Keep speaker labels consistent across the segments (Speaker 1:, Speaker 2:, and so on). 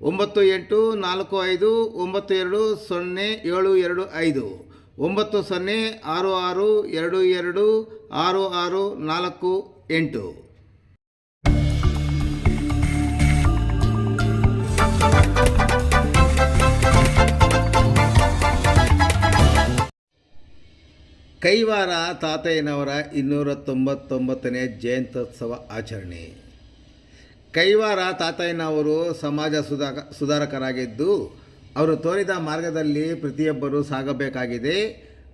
Speaker 1: ಒಂಬತ್ತು ಎಂಟು ನಾಲ್ಕು ಐದು ಒಂಬತ್ತು ಎರಡು ಸೊನ್ನೆ ಏಳು ಎರಡು ಐದು, ಒಂಬತ್ತು ಸೊನ್ನೆ ಆರು ಆರು ಎರಡು ಎರಡು ಆರು ಆರು ನಾಲ್ಕು ಎಂಟು. ಕೈವಾರ ತಾತಯ್ಯನವರ ಇನ್ನೂರ ತೊಂಬತ್ತೊಂಬತ್ತನೇ ಜಯಂತ್ಯೋತ್ಸವ ಆಚರಣೆ. ಕೈವಾರ ತಾತಯ್ಯನವರು ಸಮಾಜ ಸುಧಾಕ ಸುಧಾರಕರಾಗಿದ್ದು, ಅವರು ತೋರಿದ ಮಾರ್ಗದಲ್ಲಿ ಪ್ರತಿಯೊಬ್ಬರೂ ಸಾಗಬೇಕಾಗಿದೆ.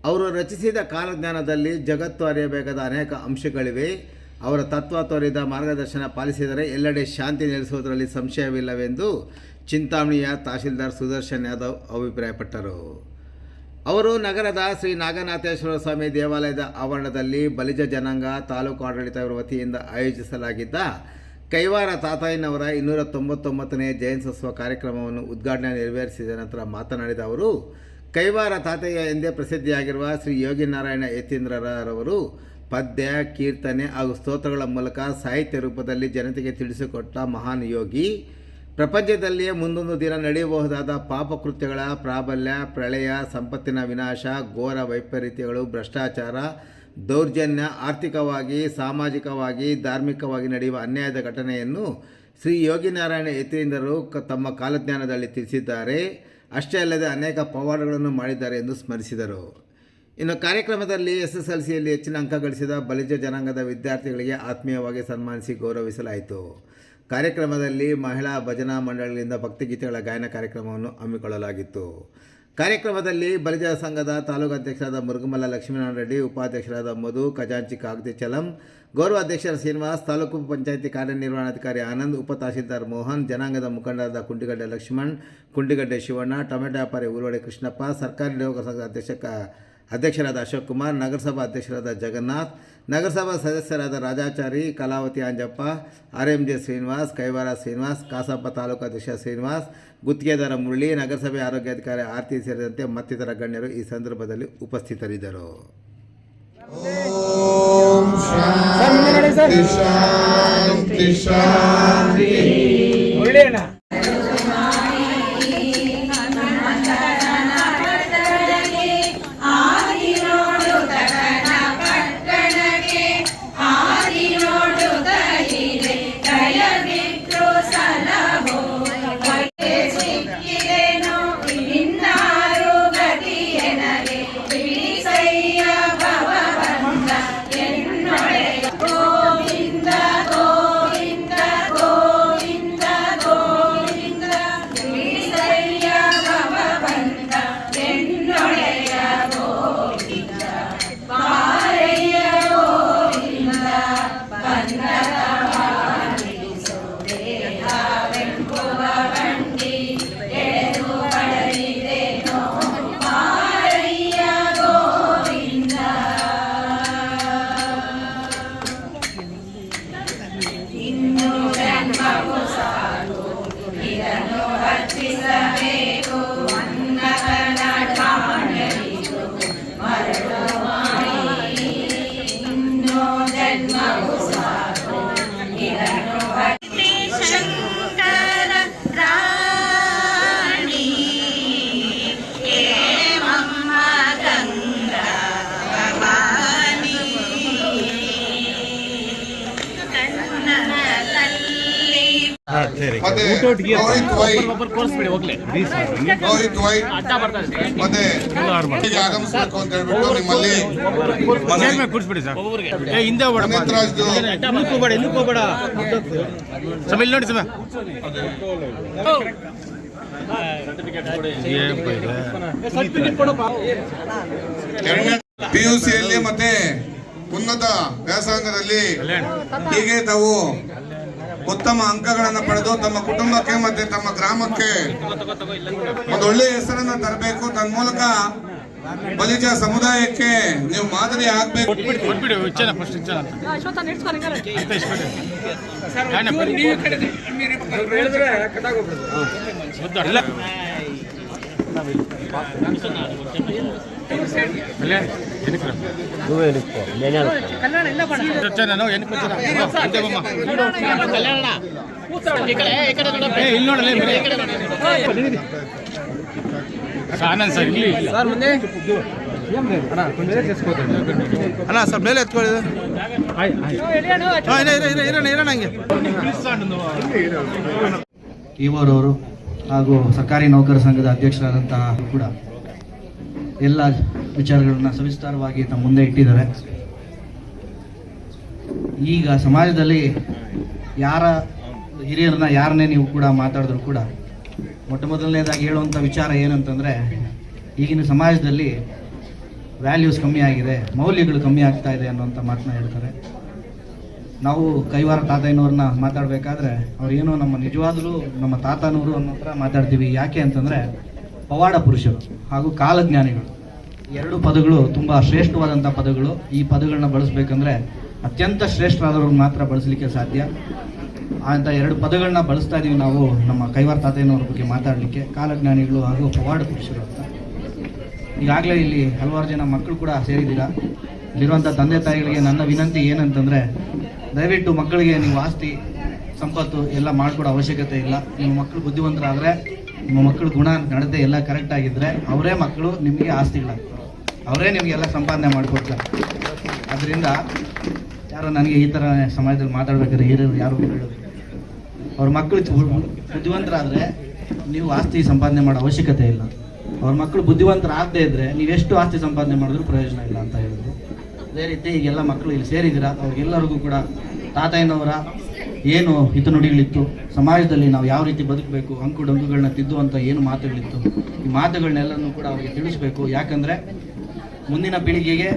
Speaker 1: ಅವರು ರಚಿಸಿದ ಕಾಲಜ್ಞಾನದಲ್ಲಿ ಜಗತ್ತು ಅರಿಯಬೇಕಾದ ಅನೇಕ ಅಂಶಗಳಿವೆ. ಅವರ ತತ್ವ ತೋರಿದ ಮಾರ್ಗದರ್ಶನ ಪಾಲಿಸಿದರೆ ಎಲ್ಲೆಡೆ ಶಾಂತಿ ನೆಲೆಸುವುದರಲ್ಲಿ ಸಂಶಯವಿಲ್ಲವೆಂದು ಚಿಂತಾಮಣಿಯ ತಹಶೀಲ್ದಾರ್ ಸುದರ್ಶನ್ ಯಾದವ್ ಅಭಿಪ್ರಾಯಪಟ್ಟರು. ಅವರು ನಗರದ ಶ್ರೀ ನಾಗನಾಥೇಶ್ವರ ಸ್ವಾಮಿ ದೇವಾಲಯದ ಆವರಣದಲ್ಲಿ ಬಲಿಜ ಜನಾಂಗ ತಾಲೂಕು ಆಡಳಿತ ವತಿಯಿಂದ ಆಯೋಜಿಸಲಾಗಿದ್ದ ಕೈವಾರ ತಾತಾಯಿನವರ ಇನ್ನೂರ ತೊಂಬತ್ತೊಂಬತ್ತನೇ ಜಯಂತ್ಯೋತ್ಸವ ಕಾರ್ಯಕ್ರಮವನ್ನು ಉದ್ಘಾಟನೆ ನೆರವೇರಿಸಿದ ನಂತರ ಮಾತನಾಡಿದ ಅವರು, ಕೈವಾರ ತಾತಯ್ಯ ಎಂದೇ ಪ್ರಸಿದ್ಧಿಯಾಗಿರುವ ಶ್ರೀ ಯೋಗಿನಾರಾಯಣ ಯತೀಂದ್ರರವರು ಪದ್ಯ, ಕೀರ್ತನೆ ಹಾಗೂ ಸ್ತೋತ್ರಗಳ ಮೂಲಕ ಸಾಹಿತ್ಯ ರೂಪದಲ್ಲಿ ಜನತೆಗೆ ತಿಳಿಸಿಕೊಟ್ಟ ಮಹಾನ್ ಯೋಗಿ. ಪ್ರಪಂಚದಲ್ಲಿಯೇ ಮುಂದೊಂದು ದಿನ ನಡೆಯಬಹುದಾದ ಪಾಪಕೃತ್ಯಗಳ ಪ್ರಾಬಲ್ಯ, ಪ್ರಳಯ, ಸಂಪತ್ತಿನ ವಿನಾಶ, ಘೋರ ವೈಪರೀತ್ಯಗಳು, ಭ್ರಷ್ಟಾಚಾರ ದೌರ್ಜನ್ಯ, ಆರ್ಥಿಕವಾಗಿ, ಸಾಮಾಜಿಕವಾಗಿ, ಧಾರ್ಮಿಕವಾಗಿ ನಡೆಯುವ ಅನ್ಯಾಯದ ಘಟನೆಯನ್ನು ಶ್ರೀ ಯೋಗಿನಾರಾಯಣ ಯತೀಂದ್ರರು ಕ ತಮ್ಮ ಕಾಲಜ್ಞಾನದಲ್ಲಿ ತಿಳಿಸಿದ್ದಾರೆ. ಅಷ್ಟೇ ಅಲ್ಲದೆ ಅನೇಕ ಪವಾಡಗಳನ್ನು ಮಾಡಿದ್ದಾರೆ ಎಂದು ಸ್ಮರಿಸಿದರು. ಇನ್ನು ಕಾರ್ಯಕ್ರಮದಲ್ಲಿ ಎಸ್ ಎಸ್ ಎಲ್ ಸಿಯಲ್ಲಿ ಹೆಚ್ಚಿನ ಅಂಕ ಗಳಿಸಿದ ಬಲಿಜ ಜನಾಂಗದ ವಿದ್ಯಾರ್ಥಿಗಳಿಗೆ ಆತ್ಮೀಯವಾಗಿ ಸನ್ಮಾನಿಸಿ ಗೌರವಿಸಲಾಯಿತು. ಕಾರ್ಯಕ್ರಮದಲ್ಲಿ ಮಹಿಳಾ ಭಜನಾ ಮಂಡಳಿಯಿಂದ ಭಕ್ತಿಗೀತೆಗಳ ಗಾಯನ ಕಾರ್ಯಕ್ರಮವನ್ನು ಹಮ್ಮಿಕೊಳ್ಳಲಾಗಿತ್ತು. ಕಾರ್ಯಕ್ರಮದಲ್ಲಿ ಬಲಿಜ ಸಂಘದ ತಾಲೂಕು ಅಧ್ಯಕ್ಷರಾದ ಮುರುಗಮಲ್ಲ ಲಕ್ಷ್ಮೀನಾರಾಯಣ ರೆಡ್ಡಿ, ಉಪಾಧ್ಯಕ್ಷರಾದ ಮಧು ಖಜಾಂಚಿ ಕಾಗದಿ ಚಲಂ, ಗೌರವ ಅಧ್ಯಕ್ಷರ ಶ್ರೀನಿವಾಸ್, ತಾಲೂಕು ಪಂಚಾಯಿತಿ ಕಾರ್ಯನಿರ್ವಹಣಾಧಿಕಾರಿ ಆನಂದ್ ಉಪ ತಹಸೀಲ್ದಾರ್ ಮೋಹನ್, ಜನಾಂಗದ ಮುಖಂಡರಾದ ಕುಂಡಿಗಡ್ಡೆ ಲಕ್ಷ್ಮಣ್, ಕುಂಡಿಗಡ್ಡೆ ಶಿವಣ್ಣ, ಟೊಮೆಟೊ ವ್ಯಾಪಾರಿ ಉರುವಡೆ ಕೃಷ್ಣಪ್ಪ, ಸರ್ಕಾರಿ ನೌಕರ ಸಂಘದ ಅಧ್ಯಕ್ಷ ಅಧ್ಯಕ್ಷರಾದ ಅಶೋಕ್ ಕುಮಾರ್, ನಗರಸಭಾ ಅಧ್ಯಕ್ಷರಾದ ಜಗನ್ನಾಥ್, ನಗರಸಭಾ ಸದಸ್ಯರಾದ Rajachari, Kalavathi Anjappa R M J Srinivas, Kaivara Srinivas, Kasappa taluk ಅಧ್ಯಕ್ಷ ಶ್ರೀನಿವಾಸ್, ಗುತ್ತಿಗೆದಾರ ಮುರಳಿ, ನಗರಸಭೆ ಆರೋಗ್ಯಾಧಿಕಾರಿ ಆರ್ತಿ ಸೇರಿದಂತೆ ಮತ್ತಿತರ ಗಣ್ಯರು ಈ ಸಂದರ್ಭದಲ್ಲಿ ಉಪಸ್ಥಿತರಿದ್ದರು.
Speaker 2: ಶಾಂತಿ ಶಾಂತಿ Amen. ಆಗಮಿಸಬೇಕು ಅಂತ ಹೇಳ್ಬಿಟ್ಟು ನಿಮ್ಮಲ್ಲಿ
Speaker 3: ಕೂರಿಸ್ಬಿಡಿ ಸರ್ ಏ ಹಿಂದೆ ನೋಡಿ ಸಮ.
Speaker 2: ಪಿಯುಸಿಯಲ್ಲಿ ಮತ್ತೆ ಉನ್ನತ ವ್ಯಾಸಂಗದಲ್ಲಿ ಹೀಗೆ ತಾವು ಉತ್ತಮ ಅಂಕಗಳನ್ನು ಪಡೆದು ತಮ್ಮ ಕುಟುಂಬಕ್ಕೆ ಮತ್ತೆ ತಮ್ಮ ಗ್ರಾಮಕ್ಕೆ ಒಂದು ಒಳ್ಳೆ ಹೆಸರನ್ನ ತರಬೇಕು. ತನ್ನ ಮೂಲಕ ಬಲಿಜ ಸಮುದಾಯಕ್ಕೆ ನೀವು ಮಾದರಿ ಆಗ್ಬೇಕು.
Speaker 3: ಆನಂದ್ ಸರ್ ಇಲ್ಲಿ ಸರ್ ಮುಂದೆ
Speaker 4: ಅಣ್ಣ ಸರ್ ಮೇಲೆ ಹಾಗೂ
Speaker 5: ಸರ್ಕಾರಿ ನೌಕರ ಸಂಘದ ಅಧ್ಯಕ್ಷರಾದಂತಹ ಕೂಡ ಎಲ್ಲ ವಿಚಾರಗಳನ್ನ ಸವಿಸ್ತಾರವಾಗಿ ತಮ್ಮ ಮುಂದೆ ಇಟ್ಟಿದ್ದಾರೆ. ಈಗ ಸಮಾಜದಲ್ಲಿ ಯಾರ ಹಿರಿಯರನ್ನ ಯಾರನ್ನೇ ನೀವು ಕೂಡ ಮಾತಾಡಿದ್ರು ಕೂಡ ಮೊಟ್ಟ ಮೊದಲನೇದಾಗಿ ಹೇಳುವಂಥ ವಿಚಾರ ಏನಂತಂದರೆ, ಈಗಿನ ಸಮಾಜದಲ್ಲಿ ವ್ಯಾಲ್ಯೂಸ್ ಕಮ್ಮಿ ಆಗಿದೆ, ಮೌಲ್ಯಗಳು ಕಮ್ಮಿ ಆಗ್ತಾ ಇದೆ ಅನ್ನುವಂಥ ಮಾತನ್ನ ಹೇಳ್ತಾರೆ. ನಾವು ಕೈವಾರ ತಾತಯ್ಯನವ್ರನ್ನ ಮಾತಾಡಬೇಕಾದ್ರೆ ಅವ್ರು ಏನೋ ನಮ್ಮ ನಿಜವಾದರೂ ನಮ್ಮ ತಾತನವರು ಅನ್ನೋ ಥರ ಮಾತಾಡ್ತೀವಿ. ಯಾಕೆ ಅಂತಂದರೆ ಪವಾಡ ಪುರುಷರು ಹಾಗೂ ಕಾಲಜ್ಞಾನಿಗಳು. ಎರಡು ಪದಗಳು ತುಂಬ ಶ್ರೇಷ್ಠವಾದಂಥ ಪದಗಳು. ಈ ಪದಗಳನ್ನ ಬಳಸಬೇಕಂದ್ರೆ ಅತ್ಯಂತ ಶ್ರೇಷ್ಠರಾದವ್ರನ್ನ ಮಾತ್ರ ಬಳಸಲಿಕ್ಕೆ ಸಾಧ್ಯ. ಅಂತ ಎರಡು ಪದಗಳನ್ನ ಬಳಸ್ತಾ ಇದ್ದೀವಿ ನಾವು ನಮ್ಮ ಕೈವಾರ ತಾತಯ್ಯನವ್ರ ಬಗ್ಗೆ ಮಾತಾಡಲಿಕ್ಕೆ, ಕಾಲಜ್ಞಾನಿಗಳು ಹಾಗೂ ಪವಾಡ ಪುರುಷರು ಅಂತ. ಈಗಾಗಲೇ ಇಲ್ಲಿ ಹಲವಾರು ಜನ ಮಕ್ಕಳು ಕೂಡ ಸೇರಿದ್ದೀರಾ? ಇಲ್ಲಿರುವಂಥ ತಂದೆ ತಾಯಿಗಳಿಗೆ ನನ್ನ ವಿನಂತಿ ಏನಂತಂದರೆ, ದಯವಿಟ್ಟು ಮಕ್ಕಳಿಗೆ ನೀವು ಆಸ್ತಿ, ಸಂಪತ್ತು ಎಲ್ಲ ಮಾಡಿಕೊಡೋ ಅವಶ್ಯಕತೆ ಇಲ್ಲ. ನಿಮ್ಮ ಮಕ್ಕಳು ಬುದ್ಧಿವಂತರಾದರೆ, ನಿಮ್ಮ ಮಕ್ಕಳು ಗುಣ ನಡತೆ ಎಲ್ಲ ಕರೆಕ್ಟ್ ಆಗಿದ್ದರೆ ಅವರೇ ಮಕ್ಕಳು ನಿಮಗೆ ಆಸ್ತಿಗಳಾಗ್ತಾರೆ. ಅವರೇ ನಿಮಗೆಲ್ಲ ಸಂಪಾದನೆ ಮಾಡಿಕೊಡ್ತಾರೆ. ಅದರಿಂದ ಯಾರೋ ನನಗೆ ಈ ಥರ ಸಮಾಜದಲ್ಲಿ ಮಾತಾಡ್ಬೇಕಾದ್ರೆ ಹಿರಿಯರು ಯಾರು ಹೇಳೋದು ಅವ್ರ ಮಕ್ಕಳು ಬುದ್ಧಿವಂತರಾದರೆ ನೀವು ಆಸ್ತಿ ಸಂಪಾದನೆ ಮಾಡೋ ಅವಶ್ಯಕತೆ ಇಲ್ಲ. ಅವ್ರ ಮಕ್ಕಳು ಬುದ್ಧಿವಂತರಾಗದೇ ಇದ್ದರೆ ನೀವೆಷ್ಟು ಆಸ್ತಿ ಸಂಪಾದನೆ ಮಾಡಿದ್ರೂ ಪ್ರಯೋಜನ ಇಲ್ಲ ಅಂತ ಹೇಳಿದ್ರು. ಅದೇ ರೀತಿ ಈಗೆಲ್ಲ ಮಕ್ಕಳು ಇಲ್ಲಿ ಸೇರಿದ್ದೀರಾ? ಅವ್ರಿಗೆಲ್ಲರಿಗೂ ಕೂಡ ತಾತಯ್ಯನವರ ಏನು ಹಿತನುಡಿಗಳಿತ್ತು? ಸಮಾಜದಲ್ಲಿ ನಾವು ಯಾವ ರೀತಿ ಬದುಕಬೇಕು? ಅಂಕು ಡಂಕುಗಳನ್ನ ತಿದ್ದುವಂಥ ಏನು ಮಾತುಗಳಿತ್ತು? ಈ ಮಾತುಗಳನ್ನೆಲ್ಲನೂ ಕೂಡ ಅವರಿಗೆ ತಿಳಿಸ್ಬೇಕು. ಯಾಕಂದರೆ ಮುಂದಿನ ಪೀಳಿಗೆಗೆ,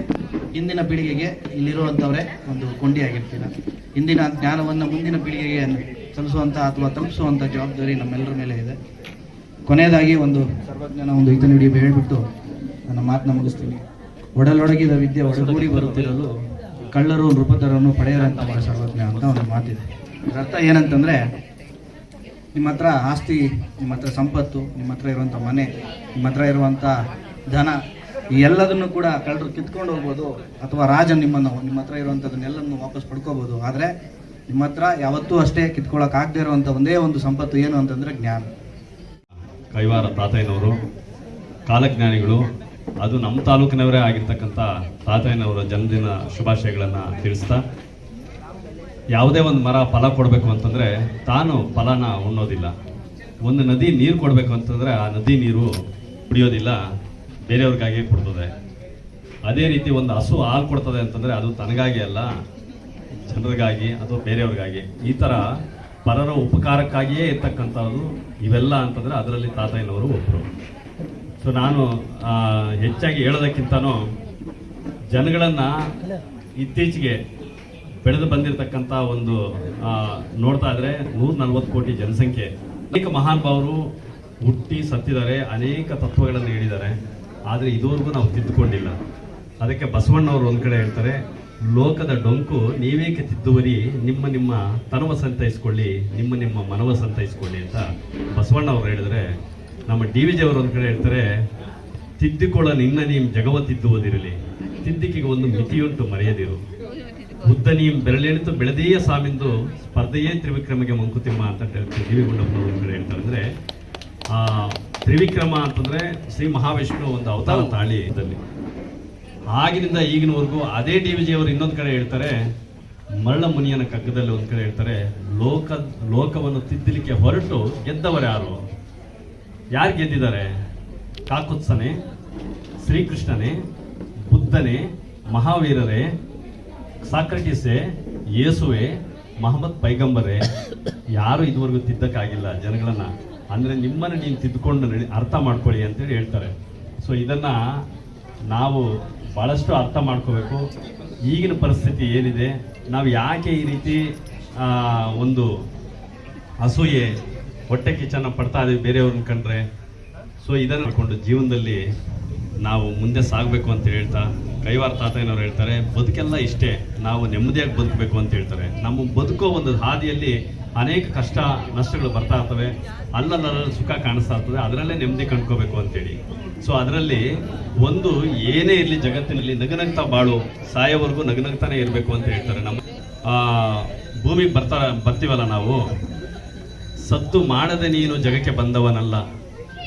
Speaker 5: ಹಿಂದಿನ ಪೀಳಿಗೆಗೆ ಇಲ್ಲಿರುವಂಥವರೇ ಒಂದು ಕೊಂಡಿಯಾಗಿರ್ತೀರ. ಹಿಂದಿನ ಜ್ಞಾನವನ್ನು ಮುಂದಿನ ಪೀಳಿಗೆಗೆ ಸಲ್ಲಿಸುವಂಥ ಅಥವಾ ತಲುಪಿಸುವಂಥ ಜವಾಬ್ದಾರಿ ನಮ್ಮೆಲ್ಲರ ಮೇಲೆ ಇದೆ. ಕೊನೆಯದಾಗಿ ಒಂದು ಸರ್ವಜ್ಞನ ಒಂದು ಹಿತ ನುಡಿ ಹೇಳ್ಬಿಟ್ಟು ನನ್ನ ಮಾತನ್ನ ಮುಗಿಸ್ತೀನಿ. ಒಡಲೊಡಗಿದ ವಿದ್ಯೆ ಒಡಗೂಡಿ ಬರುತ್ತಿರಲು ಕಳ್ಳರು ನೃಪತರನ್ನು ಪಡೆಯರಂತ ಸರ್ವಜ್ಞ ಅಂತ ಒಂದು ಮಾತಿದೆ. ಅದರ ಅರ್ಥ ಏನಂತಂದರೆ, ನಿಮ್ಮ ಹತ್ರ ಆಸ್ತಿ, ನಿಮ್ಮ ಹತ್ರ ಸಂಪತ್ತು, ನಿಮ್ಮ ಹತ್ರ ಇರುವಂಥ ಮನೆ, ನಿಮ್ಮ ಹತ್ರ ಇರುವಂಥ ಧನ, ಈ ಎಲ್ಲದನ್ನು ಕೂಡ ಕಳ್ಳರು ಕಿತ್ಕೊಂಡು ಹೋಗ್ಬೋದು ಅಥವಾ ರಾಜ ನಿಮ್ಮನ್ನು, ನಿಮ್ಮ ಹತ್ರ ಇರುವಂಥದ್ದನ್ನೆಲ್ಲವನ್ನು ವಾಪಸ್ ಪಡ್ಕೋಬೋದು. ಆದರೆ ನಿಮ್ಮ ಹತ್ರ ಯಾವತ್ತೂ ಅಷ್ಟೇ ಕಿತ್ಕೊಳ್ಳೋಕ್ಕಾಗದೇ ಇರುವಂಥ ಒಂದೇ ಒಂದು ಸಂಪತ್ತು ಏನು ಅಂತಂದರೆ ಜ್ಞಾನ.
Speaker 6: ಕೈವಾರ ತಾತಯ್ಯನವರು ಕಾಲಜ್ಞಾನಿಗಳು ಅದು ನಮ್ಮ ತಾಲೂಕಿನವರೇ ಆಗಿರ್ತಕ್ಕಂಥ ತಾತಯ್ಯನವರ ಜನ್ಮದಿನ ಶುಭಾಶಯಗಳನ್ನು ತಿಳಿಸ್ತಾ, ಯಾವುದೇ ಒಂದು ಮರ ಫಲ ಕೊಡಬೇಕು ಅಂತಂದರೆ ತಾನು ಫಲನ ಉಣ್ಣೋದಿಲ್ಲ. ಒಂದು ನದಿ ನೀರು ಕೊಡಬೇಕು ಅಂತಂದರೆ ಆ ನದಿ ನೀರು ಕುಡಿಯೋದಿಲ್ಲ, ಬೇರೆಯವ್ರಿಗಾಗಿ ಕೊಡ್ತದೆ. ಅದೇ ರೀತಿ ಒಂದು ಹಸು ಹಾಲು ಕೊಡ್ತದೆ ಅಂತಂದರೆ ಅದು ತನಗಾಗಿ ಅಲ್ಲ, ಜನರಿಗಾಗಿ ಅಥವಾ ಬೇರೆಯವ್ರಿಗಾಗಿ. ಈ ಥರ ಪರರ ಉಪಕಾರಕ್ಕಾಗಿಯೇ ಇರ್ತಕ್ಕಂಥದ್ದು ಇವೆಲ್ಲ ಅಂತಂದರೆ ಅದರಲ್ಲಿ ತಾತಯ್ಯನವರು ಒಬ್ಬರು ಸೊ ನಾನು ಹೆಚ್ಚಾಗಿ ಹೇಳೋದಕ್ಕಿಂತನೂ ಜನಗಳನ್ನು ಇತ್ತೀಚೆಗೆ ಬೆಳೆದು ಬಂದಿರತಕ್ಕಂತ ಒಂದು ನೋಡ್ತಾ ಇದ್ರೆ ನೂರ ನಲ್ವತ್ತು ಕೋಟಿ ಜನಸಂಖ್ಯೆ. ಅನೇಕ ಮಹಾನುಭಾವರು ಹುಟ್ಟಿ ಸತ್ತಿದ್ದಾರೆ, ಅನೇಕ ತತ್ವಗಳನ್ನು ಹೇಳಿದ್ದಾರೆ. ಆದರೆ ಇದುವರೆಗೂ ನಾವು ತಿದ್ದುಕೊಂಡಿಲ್ಲ. ಅದಕ್ಕೆ ಬಸವಣ್ಣವರು ಒಂದು ಕಡೆ ಹೇಳ್ತಾರೆ, ಲೋಕದ ಡೊಂಕು ನೀವೇಕೆ ತಿದ್ದುವರಿ? ನಿಮ್ಮ ನಿಮ್ಮ ತನವ ಸಂತೈಸ್ಕೊಳ್ಳಿ, ನಿಮ್ಮ ನಿಮ್ಮ ಮನವ ಸಂತೈಸ್ಕೊಳ್ಳಿ ಅಂತ ಬಸವಣ್ಣ ಅವರು ಹೇಳಿದ್ರೆ ನಮ್ಮ ಡಿ ವಿಜಿ ಅವರು ಒಂದು ಕಡೆ ಹೇಳ್ತಾರೆ ತಿದ್ದಿಕೊಳ್ಳ ನಿನ್ನ ನೀಂ ಜಗವ ತಿದ್ದುವುದಿರಲಿ ತಿದ್ದಿಕೆಗೆ ಒಂದು ಮಿತಿಯುಂಟು ಮರೆಯದಿರು. ಬುದ್ಧ ನೀಂ ಬೆರಳೆಣಿತು ಬೆಳೆದೆಯೇ ಸಾಮಿಂದು ಸ್ಪರ್ಧೆಯೇ ತ್ರಿವಿಕ್ರಮಗೆ ಮಂಕುತಿಮ್ಮ ಅಂತ ಹೇಳ್ತಾರೆ ಡಿ ವಿ ಗುಂಡಪ್ಪನವರು ಒಂದು ಕಡೆ ಹೇಳ್ತಾರೆ ಅಂದರೆ ಆ ತ್ರಿವಿಕ್ರಮ ಅಂತಂದ್ರೆ ಶ್ರೀ ಮಹಾವಿಷ್ಣು ಒಂದು ಅವತಾರ ತಾಳಿ ಇದ್ದಲ್ಲಿ ಆಗಿನಿಂದ ಈಗಿನವರೆಗೂ ಅದೇ ಡಿ ವಿಜಿ ಅವರು ಇನ್ನೊಂದು ಕಡೆ ಹೇಳ್ತಾರೆ ಮರಳ ಮುನಿಯನ ಕಗ್ಗದಲ್ಲಿ ಒಂದು ಕಡೆ ಹೇಳ್ತಾರೆ ಲೋಕ ಲೋಕವನ್ನು ತಿದ್ದಲಿಕ್ಕೆ ಹೊರಟು ಗೆದ್ದವರು ಯಾರು ಯಾರು ಗೆದ್ದಿದ್ದಾರೆ? ಕಾಕುತ್ಸನೆ, ಶ್ರೀಕೃಷ್ಣನೇ, ಬುದ್ಧನೇ, ಮಹಾವೀರರೇ, ಸಾಕ್ರಟಿಸೆ, ಯೇಸುವೆ, ಮಹಮ್ಮದ್ ಪೈಗಂಬರೇ. ಯಾರು ಇದುವರೆಗೂ ತಿದ್ದಕ್ಕಾಗಿಲ್ಲ ಜನಗಳನ್ನ. ಅಂದ್ರೆ ನಿಮ್ಮನ್ನು ನೀನು ತಿದ್ದುಕೊಂಡು ಅರ್ಥ ಮಾಡ್ಕೊಳ್ಳಿ ಅಂತೇಳಿ ಹೇಳ್ತಾರೆ. ಸೊ ಇದನ್ನ ನಾವು ಬಹಳಷ್ಟು ಅರ್ಥ ಮಾಡ್ಕೋಬೇಕು. ಈಗಿನ ಪರಿಸ್ಥಿತಿ ಏನಿದೆ? ನಾವು ಯಾಕೆ ಈ ರೀತಿ ಒಂದು ಅಸೂಯೆ ಹೊಟ್ಟೆ ಕಿಚನ ಪಡ್ತಾ ಇದೀವಿ ಬೇರೆಯವ್ರನ್ನ ಕಂಡ್ರೆ. ಸೊ ಇದನ್ನು ಮಾಡಿಕೊಂಡು ಜೀವನದಲ್ಲಿ ನಾವು ಮುಂದೆ ಸಾಗಬೇಕು ಅಂತ ಹೇಳ್ತಾ, ಕೈವಾರ ತಾತಯ್ಯನವ್ರು ಹೇಳ್ತಾರೆ, ಬದುಕೆಲ್ಲ ಇಷ್ಟೇ, ನಾವು ನೆಮ್ಮದಿಯಾಗಿ ಬದುಕಬೇಕು ಅಂತ ಹೇಳ್ತಾರೆ. ನಮ್ಮ ಬದುಕೋ ಒಂದು ಹಾದಿಯಲ್ಲಿ ಅನೇಕ ಕಷ್ಟ, ನಷ್ಟಗಳು ಬರ್ತಾ ಇರ್ತವೆ. ಅಲ್ಲಲ್ಲಲ್ಲ ಸುಖ ಕಾಣಿಸ್ತಾ ಇರ್ತದೆ. ಅದರಲ್ಲೇ ನೆಮ್ಮದಿ ಕಂಡ್ಕೋಬೇಕು ಅಂತೇಳಿ. ಸೊ ಅದರಲ್ಲಿ ಒಂದು ಏನೇ ಇರಲಿ ಜಗತ್ತಿನಲ್ಲಿ, ನಗನಗ್ತಾ ಬಾಳು, ಸಾಯೋವರೆಗೂ ನಗನಗ್ತಾನೆ ಇರಬೇಕು ಅಂತ ಹೇಳ್ತಾರೆ ನಮ್ಮ ಭೂಮಿಗೆ ಬರ್ತಾ, ಬರ್ತೀವಲ್ಲ ನಾವು? ಸತ್ತು ಮಾಡದೆ ನೀನು ಜಗಕ್ಕೆ ಬಂದವನಲ್ಲ.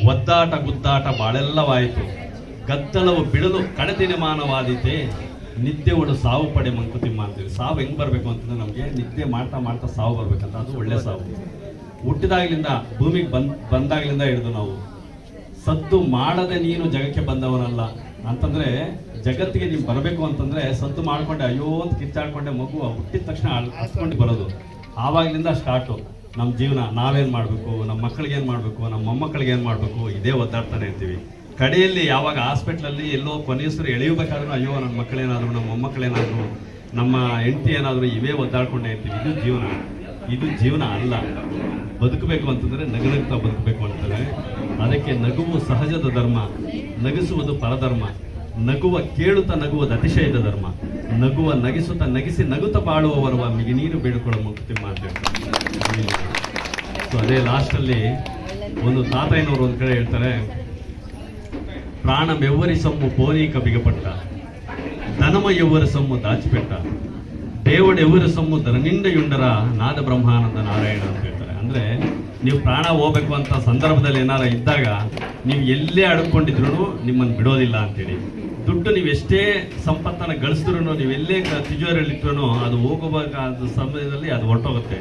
Speaker 6: ಒದ್ದಾಟ ಗುದ್ದಾಟ ಬಾಳೆಲ್ಲವಾಯಿತು. ಗದ್ದಲವು ಬಿಡಲು ಕಡೆ ಮಾನವಾದೀತೆ. ನಿದ್ದೆ ಒಡು ಸಾವು ಪಡೆ ಮಂಕುತಿಮ್ಮ ಅಂತೀವಿ ಸಾವು ಹೆಂಗೆ ಬರಬೇಕು ಅಂತಂದ್ರೆ ನಮಗೆ ನಿದ್ದೆ ಮಾಡ್ತಾ ಮಾಡ್ತಾ ಸಾವು ಬರಬೇಕಂತ. ಅದು ಒಳ್ಳೆ ಸಾವು. ಹುಟ್ಟಿದಾಗ್ಲಿಂದ ಭೂಮಿಗೆ ಬಂದ್, ಬಂದಾಗ್ಲಿಂದ ಹಿಡಿದು ನಾವು. ಸದ್ದು ಮಾಡದೆ ನೀನು ಜಗಕ್ಕೆ ಬಂದವನಲ್ಲ. ಅಂತಂದರೆ ಜಗತ್ತಿಗೆ ನೀವು ಬರಬೇಕು ಅಂತಂದರೆ ಸದ್ದು ಮಾಡಿಕೊಂಡೆ ಅಯ್ಯೋ ಅಂತ ಕಿತ್ತಾಡ್ಕೊಂಡೆ ಮಗು ಹುಟ್ಟಿದ ತಕ್ಷಣ ಹತ್ಕೊಂಡು ಬರೋದು. ಆವಾಗಲಿಂದ ಸ್ಟಾರ್ಟು ನಮ್ಮ ಜೀವನ ನಾವೇನು ಮಾಡಬೇಕು, ನಮ್ಮ ಮಕ್ಕಳಿಗೆ ಏನು ಮಾಡಬೇಕು, ನಮ್ಮ ಮೊಮ್ಮಕ್ಕಳಿಗೆ ಏನು ಮಾಡಬೇಕು, ಇದೇ ಒದ್ದಾಡ್ತಾನೆ ಇರ್ತೀವಿ. ಕಡೆಯಲ್ಲಿ ಯಾವಾಗ ಹಾಸ್ಪಿಟ್ಲಲ್ಲಿ ಎಲ್ಲೋ ಕೊನೆಯಸರು ಎಳೆಯಬೇಕಾದ್ರೂ ಅಯ್ಯೋ, ನನ್ನ ಮಕ್ಕಳೇನಾದರೂ, ನಮ್ಮ ಮೊಮ್ಮಕ್ಕಳೇನಾದರೂ, ನಮ್ಮ ಹೆಂಡತಿ ಏನಾದರೂ ಇವೇ ಒದ್ದಾಡ್ಕೊಂಡೇ ಇರ್ತೀವಿ. ಇದು ಜೀವನ. ಇದು ಜೀವನ ಅಲ್ಲ. ಬದುಕಬೇಕು ಅಂತಂದರೆ ನಗನಗ್ತಾ ಬದುಕಬೇಕು ಅಂತಾರೆ. ಅದಕ್ಕೆ ನಗುವು ಸಹಜದ ಧರ್ಮ, ನಗಿಸುವುದು ಪರಧರ್ಮ, ನಗುವ ಕೇಳುತ್ತಾ ನಗುವುದು ಅತಿಶಯದ ಧರ್ಮ. ನಗುವ, ನಗಿಸುತ್ತ, ನಗಿಸಿ ನಗುತ್ತ ಬಾಳುವವರು ಅಮ್ಮಿಗೆ ನೀರು ಬೀಳ್ಕೊಳ್ಳೋ ಮುಕ್ತಿ ಮಾಡ್ತೇವೆ. ಸೊ ಅದೇ ಲಾಸ್ಟಲ್ಲಿ ಒಂದು ತಾತಯ್ಯನವರು ಒಂದು ಕಡೆ ಹೇಳ್ತಾರೆ, ಪ್ರಾಣ ಮೆವ್ವರಿ ಸೊಮ್ಮು ಪೋನಿ ಕಬಿಗಪಟ್ಟ ಧನಮ ಎವ್ವರ ಸೊಮ್ಮು ದಾಚಿಪೆಟ್ಟ ದೇವಡ ಸಮ್ಮು ಸೊಮ್ಮು ಧರನಿಂಡೆಯುಂಡರ ನಾದ ಬ್ರಹ್ಮಾನಂದ ನಾರಾಯಣ ಅಂತ ಹೇಳ್ತಾರೆ. ಅಂದರೆ ನೀವು ಪ್ರಾಣ ಹೋಗ್ಬೇಕು ಅಂತ ಸಂದರ್ಭದಲ್ಲಿ ಏನಾರ ಇದ್ದಾಗ ನೀವು ಎಲ್ಲೇ ಅಡ್ಕೊಂಡಿದ್ರು ನಿಮ್ಮನ್ನು ಬಿಡೋದಿಲ್ಲ ಅಂತೇಳಿ. ದುಡ್ಡು ನೀವು ಎಷ್ಟೇ ಸಂಪತ್ತನ್ನು ಗಳಿಸಿದ್ರು ನೀವು ಎಲ್ಲೇ ತಿಜೋರಿಯಲ್ಲಿಟ್ರು ಅದು ಹೋಗಬೇಕಾದ ಸಮಯದಲ್ಲಿ ಅದು ಹೊರಟೋಗುತ್ತೆ.